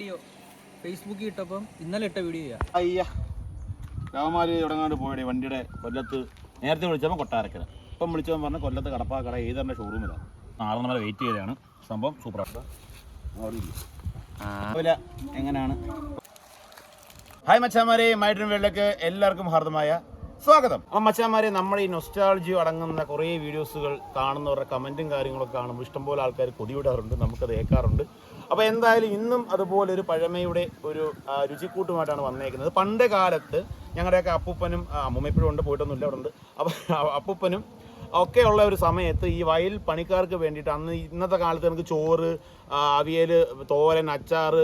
Video ഫേസ്ബുക്കിൽ ഇട്ടപ്പം ഇന്നലെ ഇട്ട വീഡിയോ അയ്യ. രാമമാര് ഇവിടെങ്ങാണ്ട് പോയടി? വണ്ടിയുടെ കൊല്ലത്ത് നേരത്തെ വിളിച്ചപ്പോൾ കൊട്ടാരക്കര. ഇപ്പം വിളിച്ചവൻ പറഞ്ഞ കൊല്ലത്ത് കടപ്പാക്കട ഏതറിന്റെ ഷോറൂമിലാണ് നാളെ നമ്മൾ വെയിറ്റ് ചെയ്തതാണ്. സംഭവം സൂപ്പറാണ് രാവിലെ എങ്ങനെയാണ് ഹായ് മച്ചാമാരെ മൈഡ്രീം വേൾഡിലേക്ക് എല്ലാവർക്കും ഹാർദമായ സ്വാഗതം. അപ്പം മച്ചാമാരെ നമ്മുടെ ഈ നൊസ്റ്റാൾജി അടങ്ങുന്ന കുറേ വീഡിയോസുകൾ കാണുന്നവരുടെ കമന്റും കാര്യങ്ങളൊക്കെ കാണുമ്പോൾ ഇഷ്ടംപോലെ ആൾക്കാർ കൊടിവിടാറുണ്ട് നമുക്കത് ഏക്കാറുണ്ട്. അപ്പോൾ എന്തായാലും ഇന്നും അതുപോലെ ഒരു പഴമയുടെ ഒരു രുചിക്കൂട്ടുമായിട്ടാണ് വന്നേക്കുന്നത്. പണ്ട് കാലത്ത് ഞങ്ങളുടെയൊക്കെ അപ്പൂപ്പനും അമ്മൂമ്മ ഉണ്ട് പോയിട്ടൊന്നുമില്ല അവിടെ ഉണ്ട് അപ്പോൾ അപ്പൂപ്പനും ഉള്ള ഒരു സമയത്ത് ഈ വയൽ പണിക്കാർക്ക് വേണ്ടിയിട്ട് അന്ന് ഇന്നത്തെ കാലത്ത് നമുക്ക് ചോറ് അവിയൽ തോരൻ അച്ചാർ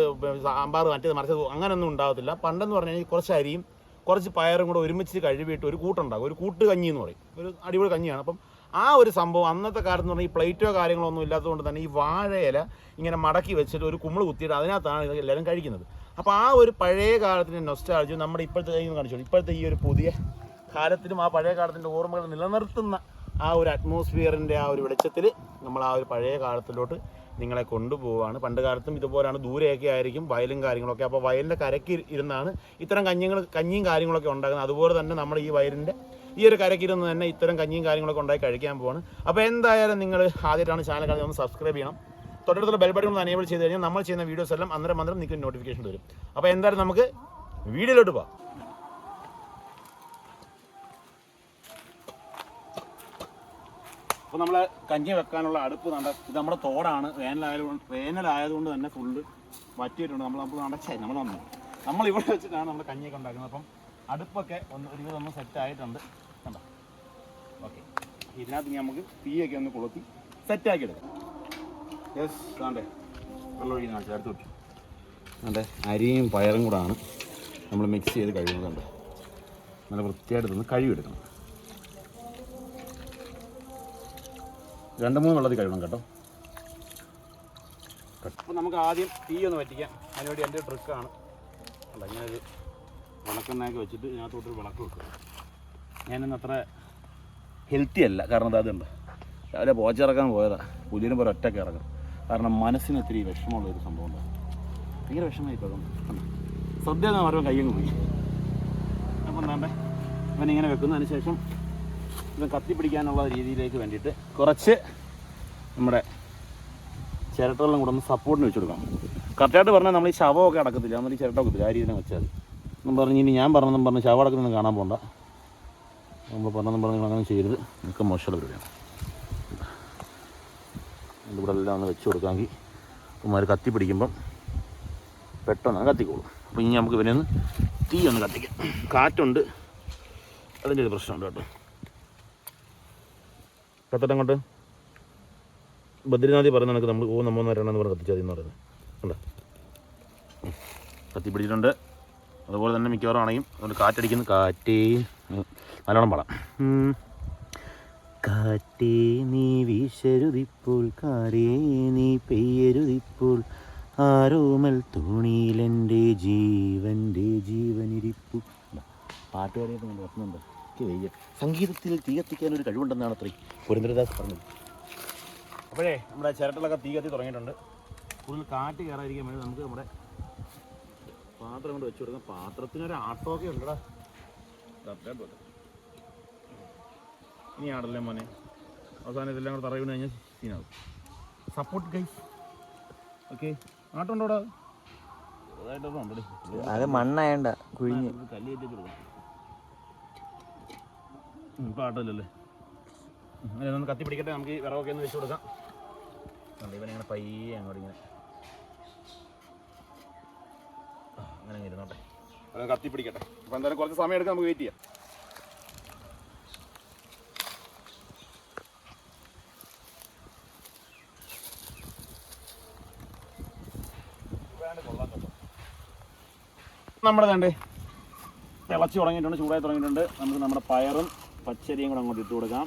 സാമ്പാർ മറ്റേത് മറിച്ചത് അങ്ങനെയൊന്നും ഉണ്ടാകത്തില്ല. പണ്ടെന്ന് പറഞ്ഞു കഴിഞ്ഞാൽ കുറച്ച് അരിയും കുറച്ച് പയറും കൂടെ ഒരുമിച്ച് കഴുകിയിട്ട് ഒരു കൂട്ടുണ്ടാകും. ഒരു കൂട്ട് കഞ്ഞി എന്ന് പറയും. ഒരു അടിപൊളി കഞ്ഞിയാണ്. അപ്പം ആ ഒരു സംഭവം അന്നത്തെ കാലത്ത് പറഞ്ഞാൽ ഈ പ്ലേറ്റോ കാര്യങ്ങളോ ഒന്നും ഇല്ലാത്തതുകൊണ്ട് തന്നെ ഈ വാഴയില ഇങ്ങനെ മടക്കി വെച്ചിട്ട് ഒരു കുമ്പിൾ കുത്തിയിട്ട് അതിനകത്താണ് ഇത് എല്ലാവരും കഴിക്കുന്നത്. അപ്പോൾ ആ ഒരു പഴയ കാലത്തിന്റെ നൊസ്റ്റാളജി നമ്മുടെ ഇപ്പോഴത്തെ കയ്യിൽ നിന്ന് കാണിച്ചു ഇപ്പോഴത്തെ ഈ ഒരു പുതിയ കാലത്തിലും ആ പഴയ കാലത്തിന്റെ ഓർമ്മകൾ നിലനിർത്തുന്ന ആ ഒരു അറ്റ്മോസ്ഫിയറിന്റെ ആ ഒരു വെളിച്ചത്തിൽ നമ്മൾ ആ ഒരു പഴയ കാലത്തിലോട്ട് നിങ്ങളെ കൊണ്ടുപോവാണ്. പണ്ട് കാലത്തും ഇതുപോലെയാണ് ദൂരെയൊക്കെ ആയിരിക്കും വയലും കാര്യങ്ങളൊക്കെ. അപ്പോൾ വയലിന്റെ കരയ്ക്ക് ഇരുന്നാണ് ഇത്തരം കഞ്ഞികൾ കഞ്ഞിയും കാര്യങ്ങളൊക്കെ ഉണ്ടാകുന്നത് അതുപോലെ തന്നെ നമ്മൾ ഈ വയലിന്റെ ഈ ഒരു കരക്കിരുന്ന് തന്നെ ഇത്തരം കഞ്ഞിയും കാര്യങ്ങളൊക്കെ ഉണ്ടായി കഴിക്കാൻ പോവാണ്. അപ്പോൾ എന്തായാലും നിങ്ങൾ ആദ്യമായിട്ടാണ് ചാനൽ കാണുന്നത് ഒന്ന് സബ്സ്ക്രൈബ് ചെയ്യണം. തൊട്ടടുത്തുള്ള ബെൽ ബട്ടൺ ഒന്ന് അനേബിൾ ചെയ്ത് കഴിഞ്ഞാൽ നമ്മൾ ചെയ്യുന്ന വീഡിയോസ് എല്ലാം അന്നേരം അന്നേരം നിങ്ങൾക്ക് നോട്ടിഫിക്കേഷൻ വരും. അപ്പോൾ എന്തായാലും നമുക്ക് വീഡിയോയിലോട്ട് പോവാം. അപ്പോൾ നമ്മൾ കഞ്ഞി വെക്കാനുള്ള അടുപ്പ് നട ഇത് നമ്മുടെ തോടാണ്. വേനലായതുകൊണ്ട് വേനലായതുകൊണ്ട് തന്നെ ഫുള്ള് വറ്റിയിട്ടുണ്ട്. നമ്മൾ നമുക്ക് നടച്ചേ നമ്മൾ വന്നു നമ്മൾ ഇവിടെ വെച്ചിട്ടാണ് നമ്മൾ കഞ്ഞിയൊക്കെ ഉണ്ടാക്കുന്നത്. അപ്പം അടുപ്പൊക്കെ ഒന്ന് ഒരുവിധം ഒന്ന് സെറ്റ് ആയിട്ടുണ്ട്. കണ്ടോ? ഓക്കെ ഇതിനകത്ത് നമുക്ക് തീയൊക്കെ ഒന്ന് കൊളുത്തി സെറ്റാക്കി എടുക്കാം യെസ് ആണ്ടേ. വെള്ളം ഒഴിക്കുന്ന ചേർത്ത് വിട്ടു അതെ അരിയും പയറും കൂടാണ് നമ്മൾ മിക്സ് ചെയ്ത് കഴിയുന്നതുണ്ട് നല്ല വൃത്തിയായിട്ട് നിന്ന് കഴുകിയെടുക്കണം. രണ്ട് മൂന്ന് വെള്ളത്തിൽ കഴുകണം കേട്ടോ. അപ്പോൾ നമുക്ക് ആദ്യം തീ ഒന്ന് വറ്റിക്കാം. അതിനുവേണ്ടി എന്റെ ട്രിക്കാണ് അല്ല ഇങ്ങനെ ഒരു വിളക്കെണ്ണയൊക്കെ വെച്ചിട്ട് ഇതിനകത്തോട്ടൊരു വിളക്ക് വെക്കുക. ഞാനിന്ന് അത്ര ഹെൽത്തി അല്ല. കാരണം അത് അതുണ്ട് രാവിലെ പോച്ചിറക്കാൻ പോയതാ. പുലിന് പോലെ ഒറ്റയ്ക്ക് ഇറങ്ങും. കാരണം മനസ്സിന് ഒത്തിരി വിഷമമുള്ള ഒരു സംഭവം ഉണ്ട്. ഭയങ്കര വിഷമമായി തോന്നും സദ്യ എന്ന് പറയുമ്പോൾ കയ്യങ്ങ് പോയി. അപ്പം എന്താണ്ടേ ഇവൻ ഇങ്ങനെ വെക്കുന്നതിന് ശേഷം ഇത് കത്തിപ്പിടിക്കാനുള്ള രീതിയിലേക്ക് വേണ്ടിയിട്ട് കുറച്ച് നമ്മുടെ ചിരട്ടകളും കൂടെ ഒന്ന് സപ്പോർട്ടിന് വെച്ച് കൊടുക്കാം. കറക്റ്റായിട്ട് പറഞ്ഞാൽ നമ്മൾ ഈ ശവമൊക്കെ അടക്കത്തില്ല? നമ്മൾ ഈ ചിരട്ട വെക്കത്തില്ല ആ രീതിയിൽ വെച്ചാൽ മതി. എന്നും പറഞ്ഞ് ഇനി ഞാൻ പറഞ്ഞെന്നും പറഞ്ഞ് ശവം അടക്കുന്നൊന്നും കാണാൻ പോകണ്ട നമ്മൾ പറഞ്ഞെന്നും പറഞ്ഞു അങ്ങനെ ചെയ്യരുത്. നിങ്ങൾക്ക് മോശമുള്ള പരിപാടിയാണ്. ഇവിടെ എല്ലാം ഒന്ന് വെച്ച് കൊടുക്കാമെങ്കിൽ ഉമ്മാർ കത്തി പിടിക്കുമ്പം പെട്ടെന്ന് കത്തിക്കോളും. അപ്പോൾ ഇനി നമുക്ക് ഇവനെ ഒന്ന് തീ ഒന്ന് കത്തിക്കാം. കാറ്റുണ്ട്. അതിന്റെ ഒരു പ്രശ്നമുണ്ട് കേട്ടോ. കത്തട്ടെ അങ്ങോട്ട്. ബദ്രിനാഥി പറയുന്ന കണക്ക് നമ്മൾ ഓ നമ്മ വരണമെന്ന് പറഞ്ഞ് കത്തിച്ചാൽ എന്ന് പറയുന്നത്. കണ്ടോ? കത്തിപ്പിടിച്ചിട്ടുണ്ട്. കത്തി പിടിച്ചിട്ടുണ്ട് അതുപോലെ തന്നെ മിക്കവാറും ആണെങ്കിൽ അതുകൊണ്ട് കാറ്റടിക്കുന്നു കാറ്റേ. നല്ലോണം പാടാം. കാറ്റേ നീ വീശരുതിപ്പോൾ കാരേ നീ പെയ്യരുതിപ്പോൾ ആരോമൽ തോണിയിലെന്റെ ജീവന്റെ ജീവനിരിപ്പു. പാട്ട് പാടിയപ്പോൾ വയ്യ. സംഗീതത്തിൽ തീ കത്തിക്കാൻ ഒരു കഴിവുണ്ടെന്നാണ് അത്രേ. പുരന്ദ്രദാസ് പറഞ്ഞത്. അപ്പോഴേ നമ്മുടെ ചിരട്ടിലൊക്കെ തീ കത്തി തുടങ്ങിയിട്ടുണ്ട്. കൂടുതൽ കാറ്റ് കയറാതിരിക്കാൻ വേണ്ടി നമുക്ക് നമ്മുടെ പാത്രം കൊണ്ട് വെച്ച് കൊടുക്കാം. പാത്രത്തിനൊരു ആട്ടമൊക്കെ ഉണ്ടടാ. ഇനി ആടല്ലേ മോനെ. അവസാനം ഇതെല്ലാം കൂടെ തറയുന്ന കഴിഞ്ഞാൽ സീനാവും സപ്പോർട്ട് ഗൈസ് ഓക്കെ ആട്ടുണ്ടോടാ? അത് മണ്ണായണ്ട കുഴിഞ്ഞ്. കല്ല് ഇപ്പം ആട്ടമില്ലല്ലേ? അതിനൊന്ന് കത്തി പിടിക്കട്ടെ. നമുക്ക് ഈ വിറകൊക്കെ ഒന്ന് വെച്ച് കൊടുക്കാം. കണ്ടോ ഇവനിങ്ങനെ പയ്യെ അങ്ങോട്ട് ഇങ്ങനെ. അങ്ങനെ അങ്ങ് ഇരുന്നോട്ടെ. അതൊന്ന് കത്തി പിടിക്കട്ടെ. അപ്പം എന്തായാലും കുറച്ച് സമയം എടുക്കാം നമുക്ക് വെയിറ്റ് ചെയ്യാം. നമ്മുടെ കണ്ടേ? തിളച്ച് തുടങ്ങിയിട്ടുണ്ട് ചൂടായി തുടങ്ങിയിട്ടുണ്ട്. നമുക്ക് നമ്മുടെ പയറും പച്ചരിയും കൂടെ അങ്ങോട്ട് ഇട്ട് കൊടുക്കാം.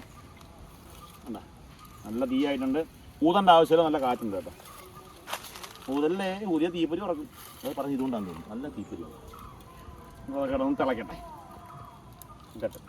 കണ്ടാ? നല്ല തീയായിട്ടുണ്ട് ഊതണ്ട ആവശ്യമില്ല നല്ല കാറ്റുണ്ട് കേട്ടോ. ഊതല്ലേ ഊതിയ തീപ്പൊരി ഉറക്കും. അത് പറഞ്ഞ് ഇതുകൊണ്ടാണ് തോന്നുന്നു. നല്ല തീപ്പൊരി കിടന്ന് തിളക്കട്ടെ. കേട്ടോ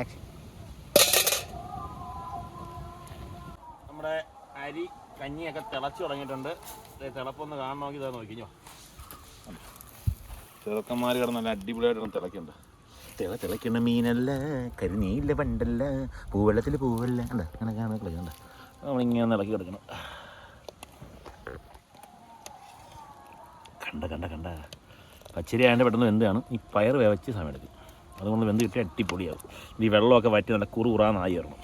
ആക്ഷൻ നമ്മുടെ അരി കഞ്ഞിയൊക്കെ തിളച്ചു തുടങ്ങിയിട്ടുണ്ട്. തിളപ്പൊന്ന് കാണണമെങ്കിൽ ഇതാ നോക്കിഞ്ഞോ ചെറുക്കന്മാർ കിടന്ന് നല്ല അടിപൊളിയായിട്ട് തിളക്കുന്നുണ്ട് തിള തിളയ്ക്കുന്ന മീനല്ല കരിനീല പണ്ടല്ല പൂവെള്ളത്തിൽ പൂവല്ല. എന്താ അങ്ങനെ കാണാൻ കളിക്കണ്ട നമ്മളിങ്ങനെ ഇളക്കി കിടക്കണം കണ്ട കണ്ട കണ്ട. പച്ചരി ആയതുകൊണ്ട് പെട്ടെന്ന് എന്താണ് ഈ പയർ വേവച്ച് സമയം എടുക്കും. അതുകൊണ്ട് വെന്ത് കിട്ടിയാൽ അടിപൊളിയാവും. ഈ വെള്ളമൊക്കെ വറ്റി നല്ല കുറുകുറാന്നായി വരണം.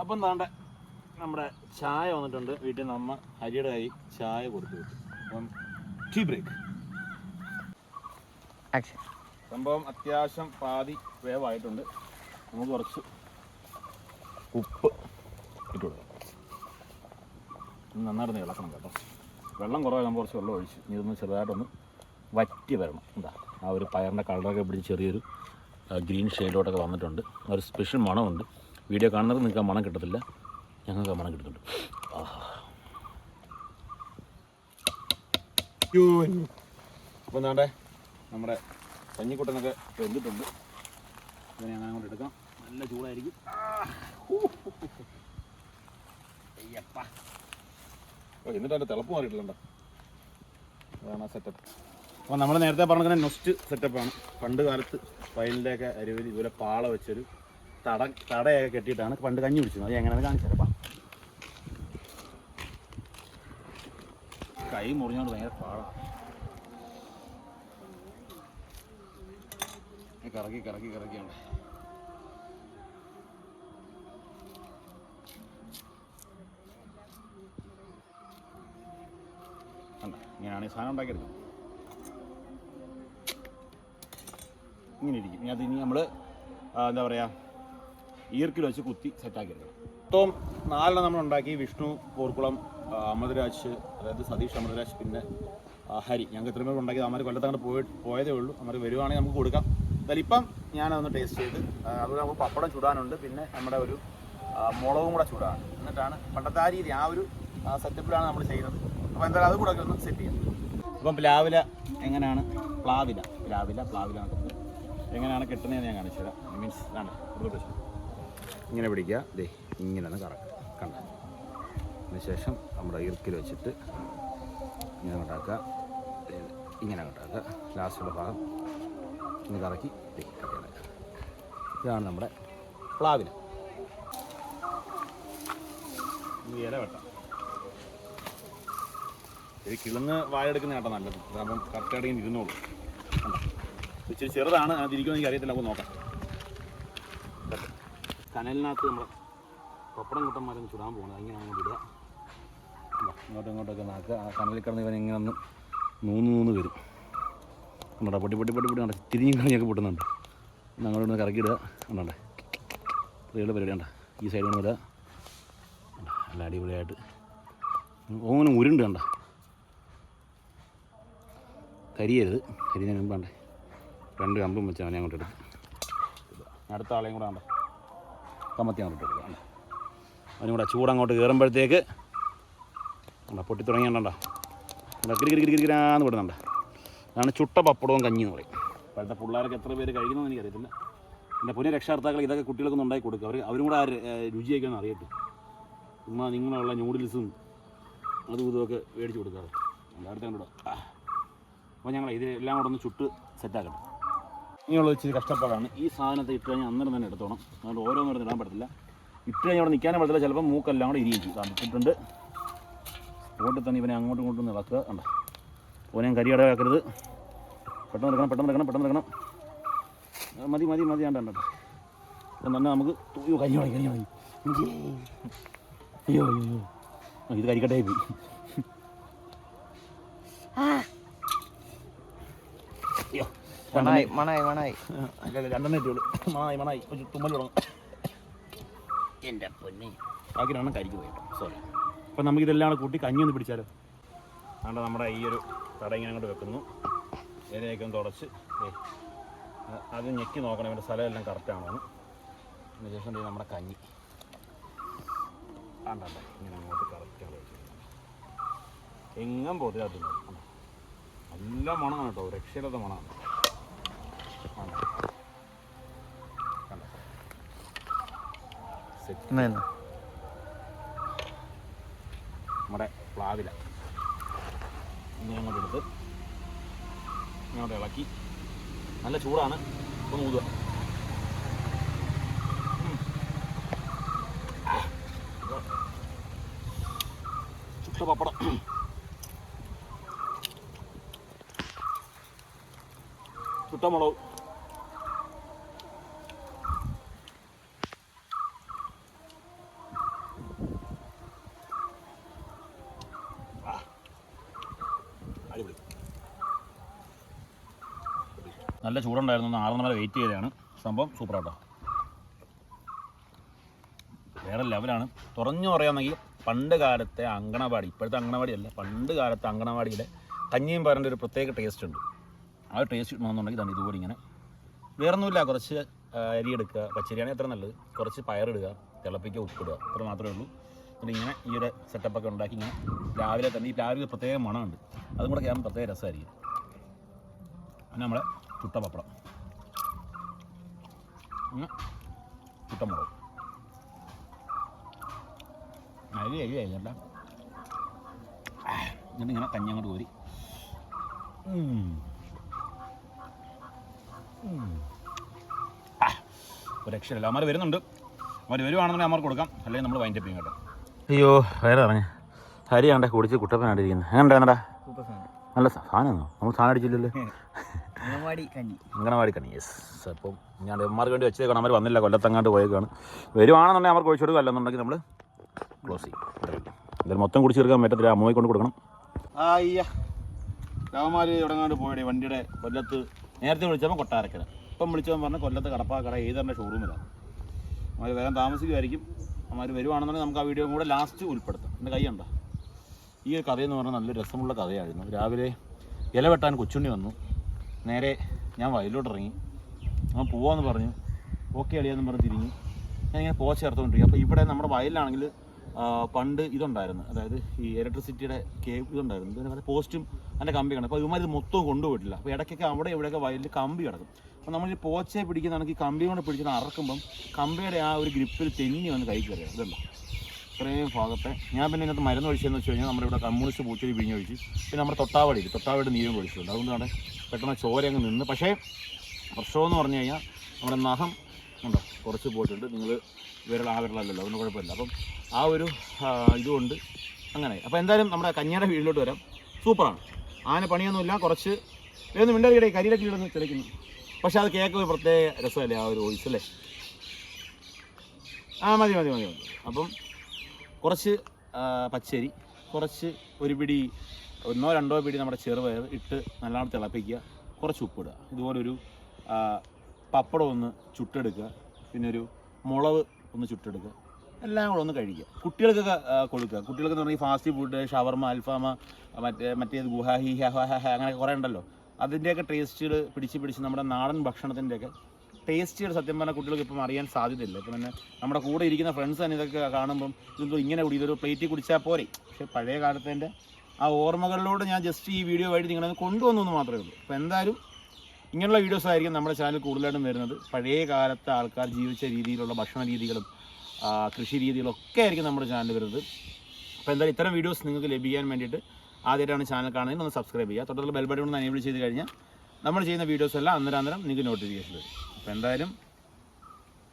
അപ്പം താണ്ട നമ്മുടെ ചായ വന്നിട്ടുണ്ട്. വീട്ടിൽ നിന്ന് അമ്മ അരിയുടെ കൈ ചായ കൊടുത്തു വിട്ടു. അപ്പം ടീ ബ്രേക്ക്. സംഭവം അത്യാവശ്യം പാതി വേവായിട്ടുണ്ട്. നമുക്ക് കുറച്ച് ഉപ്പ് ഇട്ട് കൊടുക്കാം. നന്നായിട്ട് ഇളക്കണം കേട്ടോ. വെള്ളം കുറവായി നമ്മൾ കുറച്ച് വെള്ളം ഒഴിച്ച് ഇനി ഇതൊന്ന് ചെറുതായിട്ടൊന്ന് വറ്റി വരണം. എന്താ ആ ഒരു പയറിന്റെ കളറൊക്കെ പിടിച്ച് ചെറിയൊരു ഗ്രീൻ ഷെയ്ഡോട്ടൊക്കെ വന്നിട്ടുണ്ട്. ഒരു സ്പെഷ്യൽ മണമുണ്ട്. വീഡിയോ കാണുന്നത് നിങ്ങൾക്ക് ആ മണം കിട്ടത്തില്ല. ഞങ്ങൾക്ക് ആ മണം കിട്ടുന്നുണ്ട്. അപ്പം എന്താണ്ടേ നമ്മുടെ കഞ്ഞിക്കുട്ടനൊക്കെ വെന്തിട്ടുണ്ട്. ഞങ്ങൾ അങ്ങോട്ട് എടുക്കാം. നല്ല ചൂടായിരിക്കും. അയ്യപ്പ. എന്നിട്ട് അതിന്റെ തിളപ്പ് മാറിയിട്ടില്ലണ്ട? അതാണ് ആ സെറ്റപ്പ് അപ്പോൾ നമ്മൾ നേരത്തെ പറഞ്ഞ നൊസ്റ്റ് സെറ്റപ്പാണ് പണ്ട് കാലത്ത് വയലിന്റെയൊക്കെ അരുവിൽ ഇതുപോലെ പാള വെച്ചൊരു തട തടയൊക്കെ കെട്ടിയിട്ടാണ് പണ്ട് കഞ്ഞി പിടിച്ചത് അത് എങ്ങനെയാണ് കാണിച്ചപ്പാ കൈ മുറിഞ്ഞോണ്ട് ഭയങ്കര പാടാണ് കറക്കി കറക്കി കറക്കിയാണ്. കണ്ട ഇങ്ങനെയാണ് ഈ സാധനം ഉണ്ടാക്കിയെടുക്കുന്നത് ഇങ്ങനെ ഇരിക്കും. ഇനി അത് ഇനി നമ്മൾ എന്താ പറയുക ഈർക്കിൽ വെച്ച് കുത്തി സെറ്റാക്കി എടുക്കണം. മൊത്തം നാലെണ്ണം നമ്മൾ ഉണ്ടാക്കി. വിഷ്ണു പോർക്കുളം അമൃതരാജ് അതായത് സതീഷ് അമൃതരാജ് പിന്നെ ഹരി. ഞങ്ങൾക്ക് ഇത്രയും പേർ ഉണ്ടാക്കി അമ്മ കൊല്ലത്തങ്ങോട്ട് പോയി പോയതേ ഉള്ളൂ. അമ്മ വരുവാണെങ്കിൽ നമുക്ക് കൊടുക്കാം. എന്തായാലും ഇപ്പം ഞാനതൊന്ന് ടേസ്റ്റ് ചെയ്ത് അതുപോലെ നമുക്ക് പപ്പടം ചൂടാനുണ്ട്. പിന്നെ നമ്മുടെ ഒരു മുളകും കൂടെ ചൂടാണ്. എന്നിട്ടാണ് പണ്ടത്തെ ആ രീതി ആ ഒരു സെറ്റപ്പിലാണ് നമ്മൾ ചെയ്യുന്നത്. അപ്പോൾ എന്തായാലും അത് കൂടെ ഒന്ന് സെറ്റ് ചെയ്യാം. അപ്പം പ്ലാവില എങ്ങനെയാണ്? പ്ലാവില. പ്ലാവില പ്ലാവില എങ്ങനെയാണ് കിട്ടുന്നതെന്ന് ഞാൻ കാണിച്ചു തരാം. മീൻസ് ആണ് ഇങ്ങനെ പിടിക്കുക. ദേ ഇങ്ങനെ ഒന്ന് കറക്കുക കണ്ട? അതിനുശേഷം നമ്മുടെ ഇറുക്കിൽ വെച്ചിട്ട് ഇങ്ങനെ ഉണ്ടാക്കുക. ഇങ്ങനെ ഉണ്ടാക്കുക. ലാസ്റ്റുള്ള ഭാഗം ഇങ്ങനെ കറക്കി. ഇതാണ് നമ്മുടെ പ്ലാവില ഈ ഇല വെട്ടാം ഇത് കിളങ്ങ് വായെടുക്കുന്ന കേട്ടോ നല്ലത്. അപ്പം കറക്റ്റായിട്ട് ഇങ്ങനെ ഇരുന്നോളൂ? ഇച്ചിരി ചെറുതാണ് അതിരിക്കുമെന്ന് എനിക്ക് അറിയത്തില്ല നമുക്ക് നോക്കാം. കനലിനകത്ത് നമ്മൾ പപ്പടം കുട്ടന്മാരൊന്ന് ചുടാൻ പോകണം അങ്ങനെ അങ്ങോട്ട് ഇടുക? ഇങ്ങോട്ടും ഇങ്ങോട്ടൊക്കെ നാക്കുക ആ കനലിൽ കിടന്ന് ഇവൻ ഇങ്ങനെ ഒന്ന് നൂന്ന് നൂന്ന് വരും. കണ്ടോ? പൊട്ടി പൊട്ടി പൊട്ടി പൊട്ടി കണ്ട? തിരിഞ്ഞ് കളിയൊക്കെ പൊട്ടുന്നുണ്ട്. അങ്ങോട്ട് ഒന്ന് കറക്കി ഇടുക. കണ്ടേ സ്ത്രീകളുടെ പരിപാടി കണ്ട? ഈ സൈഡിൽ നിന്ന് വരിക? നല്ല അടിപൊളിയായിട്ട്. ഓങ്ങനെ ഉരുണ്ട് കണ്ട? കരിയരുത്. കരിഞ്ഞ മുമ്പാണ്ടേ രണ്ട് കമ്പും വെച്ച് അവനെ അങ്ങോട്ട് എടുക്കും അടുത്ത ആളെയും കൂടെ ആണ്ട് കമ്മത്തി അങ്ങോട്ട് എടുക്കും? അവനും കൂടെ ചൂടങ്ങോട്ട് കയറുമ്പോഴത്തേക്ക് കണ്ട പൊട്ടി തുടങ്ങിയാണ്ടോ കിരി കിരി കിരി കിരാന്ന് വിടുന്നുണ്ട് അതാണ് ചുട്ട പപ്പടവും കഞ്ഞി പറയും. ഇപ്പോഴത്തെ പിള്ളേർക്ക് എത്ര പേര് കഴിക്കുന്നതെന്ന് എനിക്കറിയത്തില്ല. എന്റെ പുതിയ രക്ഷാർത്ഥാക്കൾ ഇതൊക്കെ കുട്ടികൾക്കൊന്നും ഉണ്ടാക്കി കൊടുക്കുക അവർ അവരും കൂടെ ആ രുചിയൊക്കെ ഒന്ന് അറിയട്ടെ. ചുമ്മാ നിങ്ങളുള്ള ന്യൂഡിൽസും അതും ഇതുമൊക്കെ മേടിച്ച് കൊടുക്കാറ്. എല്ലായിടത്തും കൂടെ അപ്പോൾ ഞങ്ങൾ ഇതിലെല്ലാം കൂടെ ഒന്ന് ചുട്ട് സെറ്റാക്കട്ടെ ഇങ്ങനെയുള്ള ഇച്ചിരി കഷ്ടപ്പാടാണ്. ഈ സാധനത്തെ ഇട്ട് കഴിഞ്ഞാൽ അന്നേരം തന്നെ എടുത്തോണം. അതുകൊണ്ട് ഓരോന്നും ഇടാൻ പറ്റത്തില്ല. ഇട്ട് കഴിഞ്ഞാൽ അവിടെ നിൽക്കാനും പറ്റത്തില്ല. ചിലപ്പോൾ മൂക്കെല്ലാം കൂടെ ഇരിക്കും. തന്നിട്ടുണ്ട് സ്പോട്ടിൽ തന്നെ ഇവനെ അങ്ങോട്ടും ഇങ്ങോട്ടും ഇളക്കുക. കണ്ട? ഓനെയും ഞാൻ വെക്കരുത് പെട്ടെന്ന് എടുക്കണം പെട്ടെന്ന് എടുക്കണം പെട്ടെന്ന് എടുക്കണം. ആ, മതി മതി മതി ഞാൻ കണ്ടോ അപ്പം തന്നെ നമുക്ക് അയ്യോ കരി വാങ്ങി കരി വാങ്ങി. അയ്യോ അയ്യോ ആ, ഇത് കരിക്കട്ടേ പോയി. അയ്യോ മണായി മണായി മണായി. രണ്ടെണ്ണം മണായി മണായി. ഒരു തുമ്മൽ തുടങ്ങും. എന്റെ പൊന്നെ. ബാക്കി രണ്ടെണ്ണം കരിക്ക് പോയി. സോറി അപ്പം നമുക്കിതെല്ലാം കൂടെ കൂട്ടി കഞ്ഞി ഒന്ന് പിടിച്ചാലോ? അതുകൊണ്ട് നമ്മുടെ ഈ ഒരു തട ഇങ്ങനെ അങ്ങോട്ട് വെക്കുന്നു. ഇലയൊക്കെ ഒന്ന് തുടച്ച്. അത് ഞെക്കി നോക്കണം. ഇവന്റെ സ്ഥലമെല്ലാം കറക്റ്റാണോ എന്ന്. അതിനുശേഷം ശേഷം നമ്മുടെ കഞ്ഞി. ആണ്ടല്ല ഇങ്ങനെ അങ്ങോട്ട് കറക്റ്റാണ് എങ്ങും പോത്തില്ലാത്ത നല്ല മണമാണ് കേട്ടോ. രക്ഷയില്ലാത്ത മണമാണ്. നമ്മുടെ പ്ലാവില. ഇങ്ങോട്ട് എടുത്ത് ഇങ്ങോട്ട് ഇളക്കി. നല്ല ചൂടാണ്. ഇപ്പൊ ഊതുക. ചുട്ട പപ്പടം. ചുട്ട അടിപൊളി നല്ല ചൂടുണ്ടായിരുന്നു. ആറുന്ന വരെ വെയിറ്റ് ചെയ്തതാണ്. സംഭവം സൂപ്പറാട്ടോ വേറെ ലെവലാണ് തുറഞ്ഞു പറയാമെങ്കിൽ പണ്ട് കാലത്തെ അങ്കണവാടി ഇപ്പോഴത്തെ അങ്കണവാടി അല്ല പണ്ട് കാലത്തെ അങ്കണവാടിയിലെ കഞ്ഞിയും പരന്റെ ഒരു പ്രത്യേക ടേസ്റ്റ് ഉണ്ട്. ആ ടേസ്റ്റ് കിട്ടണമെന്നുണ്ടെങ്കിൽ തന്നെ ഇതുപോലെ ഇങ്ങനെ. വേറൊന്നുമില്ല കുറച്ച് അരി എടുക്കുക പച്ചരിയാണെങ്കിൽ എത്ര നല്ലത്. കുറച്ച് പയറിടുക തിളപ്പിക്കുക ഉപ്പിടുക അത്ര മാത്രമേ ഉള്ളൂ. എന്നിട്ട് ഇങ്ങനെ ഈ ഒരു സെറ്റപ്പൊക്കെ ഉണ്ടാക്കി ഇങ്ങനെ രാവിലെ തന്നെ ഈ രാവിലെ പ്രത്യേക മണമുണ്ട്. അതും കൂടെ കയറാൻ പ്രത്യേക രസമായിരിക്കും. പിന്നെ നമ്മളെ ചുട്ട പപ്പടം ചുട്ടമുളക് ചുട്ട മുളക് അരി അരി അല്ല. എന്നിട്ട് ഇങ്ങനെ കഞ്ഞി അങ്ങോട്ട് കോരി. ഉം. ഉം. ആ, ഒരു രക്ഷയില്ല. അമ്മ വരുന്നുണ്ട്. അവർ വരുവാണെന്നുണ്ടെങ്കിൽ അമ്മർക്ക് കൊടുക്കാം. അല്ലെങ്കിൽ നമ്മൾ വൈൻഡപ്പ് ചെയ്യും കേട്ടോ. അയ്യോ വേറെ ഇറങ്ങി. ഹരി ആണ്ടെ കുടിച്ച് കുട്ടപ്പനായിട്ടിരിക്കുന്നത് എങ്ങനെ ഉണ്ടായിരുന്നടാ നല്ല സാധനം നമ്മൾ സാധനം അടിച്ചില്ലല്ലോ. അംഗൻവാടി കഞ്ഞി. യെസ് അപ്പോൾ ഞാൻ എമ്മാർക്ക് വേണ്ടി വെച്ചേക്കാണ്. അവർ വന്നില്ല കൊല്ലത്തങ്ങാണ്ട് പോയേക്കാണ്. വരുവാണെന്നുണ്ടെങ്കിൽ അവർക്ക് ഒഴിച്ചു കൊടുക്കുക. അല്ലെന്നുണ്ടെങ്കിൽ നമ്മൾ ക്ലോസ് ചെയ്യും. എന്തായാലും മൊത്തം കുടിച്ച് തീർക്കാൻ പറ്റത്തില്ല. അമ്മയെ കൊണ്ട് കൊടുക്കണം. അയ്യ രാമമാര് തുടങ്ങാണ്ട് പോയടെ? വണ്ടിയുടെ കൊല്ലത്ത് നേരത്തെ വിളിച്ചപ്പോൾ കൊട്ടാരക്കര. ഇപ്പം വിളിച്ചവൻ പറഞ്ഞ കൊല്ലത്ത് കടപ്പാക്കട ഏതറിന്റെ ഷോറൂമിലാണ് അവർ വേഗം താമസിക്കുമായിരിക്കും അമ്മമാർ വരുവാണെന്നുണ്ടെങ്കിൽ നമുക്ക് ആ വീഡിയോ കൂടെ ലാസ്റ്റ് ഉൾപ്പെടുത്താം. എന്റെ കൈയുണ്ടോ ഈ ഒരു കഥയെന്ന് പറഞ്ഞാൽ നല്ലൊരു രസമുള്ള കഥയായിരുന്നു. രാവിലെ ഇല വെട്ടാൻ കൊച്ചുണ്ണി വന്നു. നേരെ ഞാൻ വയലോട്ട് ഇറങ്ങി അവൻ പോവാന്ന് പറഞ്ഞു. ഓക്കെ അളിയാന്ന് പറഞ്ഞ് തിരിഞ്ഞു. ഞാൻ ഇങ്ങനെ പോച്ച ചേർത്തുകൊണ്ടിരിക്കും അപ്പോൾ ഇവിടെ നമ്മുടെ വയലിലാണെങ്കിൽ പണ്ട് ഇതുണ്ടായിരുന്നു. അതായത് ഈ ഇലക്ട്രിസിറ്റിയുടെ കേബിൾ ഇതുണ്ടായിരുന്നു. പറയുക പോസ്റ്റും അതിന്റെ കമ്പി കിടക്കും അപ്പോൾ ഇവന്മാർ ഇത് മൊത്തം കൊണ്ടുപോയിട്ടില്ല. അപ്പോൾ ഇടയ്ക്കൊക്കെ അവിടെ ഇവിടെയൊക്കെ വയലിൽ കമ്പി കിടക്കും. അപ്പോൾ നമ്മൾ ഈ പോച്ചയെ പിടിക്കുന്നതാണെങ്കിൽ കമ്പി കൊണ്ട് പിടിക്കുന്ന അറക്കുമ്പം കമ്പിയുടെ ആ ഒരു ഗ്രിപ്പിൽ തെന്നി വന്ന് കൈ കയറിയത് ഇതുണ്ടോ? ഇത്രയും ഭാഗത്തെ ഞാൻ പിന്നെ ഇതിനകത്ത് മരുന്ന് ഒഴിച്ചതെന്ന് വെച്ച് കഴിഞ്ഞാൽ നമ്മുടെ ഇവിടെ കമ്മ്യൂണിസ്റ്റ് പിഴിഞ്ഞ് ഒഴിച്ച് പിന്നെ നമ്മുടെ തൊട്ടാവടി തൊട്ടാവടി നീരും ഒഴിച്ചിട്ടുണ്ട്. അതുകൊണ്ടാണ് പെട്ടെന്ന് ചോര അങ്ങ് നിന്ന്. പക്ഷേ പ്രശ്നമെന്ന് പറഞ്ഞു കഴിഞ്ഞാൽ നമ്മുടെ നഖം ഉണ്ടോ? കുറച്ച് പോയിട്ടുണ്ട്. നിങ്ങൾ വിരൽ ആ വിരലല്ലല്ലോ അതൊന്നും കുഴപ്പമില്ല. അപ്പം ആ ഒരു ഇതുകൊണ്ട് അങ്ങനെ. അപ്പോൾ എന്തായാലും നമ്മുടെ കഞ്ഞിയുടെ വീട്ടിലോട്ട് വരാം. സൂപ്പറാണ്. ആന പണിയൊന്നുമില്ല. കുറച്ച് വേഗം മിണ്ടടിയുടെ കരിയിലൊക്കെ ഇടുന്നു തെളിക്കുന്നു പക്ഷേ അത് കേക്ക് ഒരു പ്രത്യേക രസമല്ലേ? ആ ഒരു വോയിസ് അല്ലേ? ആ മതി മതി മതി മതി. അപ്പം കുറച്ച് പച്ചരി കുറച്ച് ഒരു പിടി ഒന്നോ രണ്ടോ പിടി നമ്മുടെ ചെറുപയർ ഇട്ട് നല്ലോണം തിളപ്പിക്കുക. കുറച്ച് ഉപ്പിടുക. ഇതുപോലൊരു പപ്പടം ഒന്ന് ചുട്ടെടുക്കുക. പിന്നെ ഒരു മുളക് ഒന്ന് ചുട്ടെടുക്കുക. എല്ലാം കൂടെ ഒന്ന് കഴിക്കുക. കുട്ടികൾക്കൊക്കെ കൊടുക്കുക. കുട്ടികൾക്ക് ഈ ഫാസ്റ്റ് ഫുഡ് ഷവർമ അൽഫാമ മറ്റേ മറ്റേത് ഗുഹാഹി ഹ അങ്ങനെ കുറേ ഉണ്ടല്ലോ. അതിന്റെയൊക്കെ ടേസ്റ്റുകൾ പിടിച്ച് പിടിച്ച് നമ്മുടെ നാടൻ ഭക്ഷണത്തിന്റെയൊക്കെ ടേസ്റ്റുകൾ സത്യം പറഞ്ഞാൽ കുട്ടികൾക്ക് ഇപ്പം അറിയാൻ സാധ്യതയില്ല. ഇപ്പം തന്നെ നമ്മുടെ കൂടെ ഇരിക്കുന്ന ഫ്രണ്ട്സ് തന്നെ ഇതൊക്കെ കാണുമ്പം ഇതെന്തോ ഇങ്ങനെ കുടി ഇതൊരു പ്ലേറ്റിൽ കുടിച്ചാൽ പോരെ. പക്ഷേ പഴയ കാലത്തിന്റെ ആ ഓർമ്മകളിലൂടെ ഞാൻ ജസ്റ്റ് ഈ വീഡിയോ വഴി നിങ്ങളെ കൊണ്ടുവന്നു എന്ന് മാത്രമേ ഉള്ളൂ. അപ്പോൾ എന്തായാലും ഇങ്ങനെയുള്ള വീഡിയോസ് ആയിരിക്കും നമ്മുടെ ചാനൽ കൂടുതലായിട്ടും വരുന്നത്. പഴയ കാലത്തെ ആൾക്കാർ ജീവിച്ച രീതിയിലുള്ള ഭക്ഷണ രീതികളും കൃഷി രീതികളും ഒക്കെ ആയിരിക്കും നമ്മുടെ ചാനൽ വരുന്നത്. അപ്പോൾ എന്തായാലും ഇത്തരം വീഡിയോസ് നിങ്ങൾക്ക് ലഭിക്കാൻ വേണ്ടിയിട്ട് ആദ്യമായിട്ടാണ് ചാനൽ കാണുന്നതെങ്കിൽ ഒന്ന് സബ്സ്ക്രൈബ് ചെയ്യുക. തൊട്ടുള്ള ബെൽ ബട്ടൺ ഒന്ന് എനേബിൾ ചെയ്ത് കഴിഞ്ഞാൽ നമ്മൾ ചെയ്യുന്ന വീഡിയോസ് എല്ലാം അന്നേരം അന്നേരം നിങ്ങൾക്ക് നോട്ടിഫിക്കേഷൻ വരും. അപ്പോൾ എന്തായാലും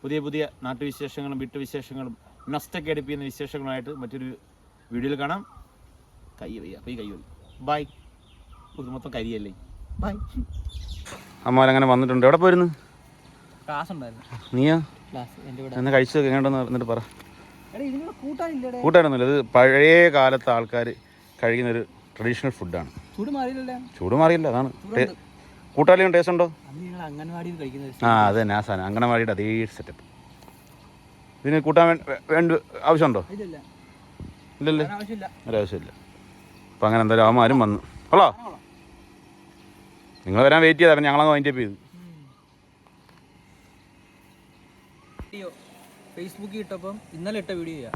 പുതിയ പുതിയ നാട്ടുവിശേഷങ്ങളും വിട്ടുവിശേഷങ്ങളും നസ്റ്റൊക്കെ അടുപ്പിക്കുന്ന വിശേഷങ്ങളുമായിട്ട് മറ്റൊരു വീഡിയോയിൽ കാണാം. കൈ വയ്യ അപ്പോൾ ഈ കൈ വയ്യ. ബൈ ഇത് മൊത്തം കരിയല്ലേ? ബൈ അമ്മ വന്നിട്ടുണ്ട്. എവിടെ പോയിരുന്നു? ക്ലാസ് ഉണ്ടായിരുന്നു. നീയാ? എന്നെ കഴിച്ചത് എങ്ങനെയുണ്ടെന്ന് പറഞ്ഞിട്ട് പറ. കൂട്ടായിരുന്നില്ല ഇത് പഴയ കാലത്തെ ആൾക്കാർ കഴിക്കുന്ന ഒരു ട്രഡീഷണൽ ഫുഡാണ് ചൂട് മാറിയില്ല അതാണ്. കൂട്ടാലും ടേസ്റ്റ് ഉണ്ടോ? ആ അത് തന്നെ ആ സാധനം. അങ്കണവാടിയുടെ അതേ സെറ്റപ്പ് ഇതിന് കൂട്ടാൻ വേണ്ട ആവശ്യമുണ്ടോ? ഇല്ലില്ല. ഒരാവശ്യമില്ല അപ്പം അങ്ങനെ എന്തായാലും അവന്മാരും വന്നു. ഹലോ നിങ്ങൾ വരാൻ വെയിറ്റ് ചെയ്തായിരുന്നു ഞങ്ങളങ്ങ് വൈൻഡപ്പ് ചെയ്തു വീഡിയോ ഫേസ്ബുക്കിൽ ഇട്ടപ്പം ഇന്നലെ ഇട്ട വീഡിയോയാ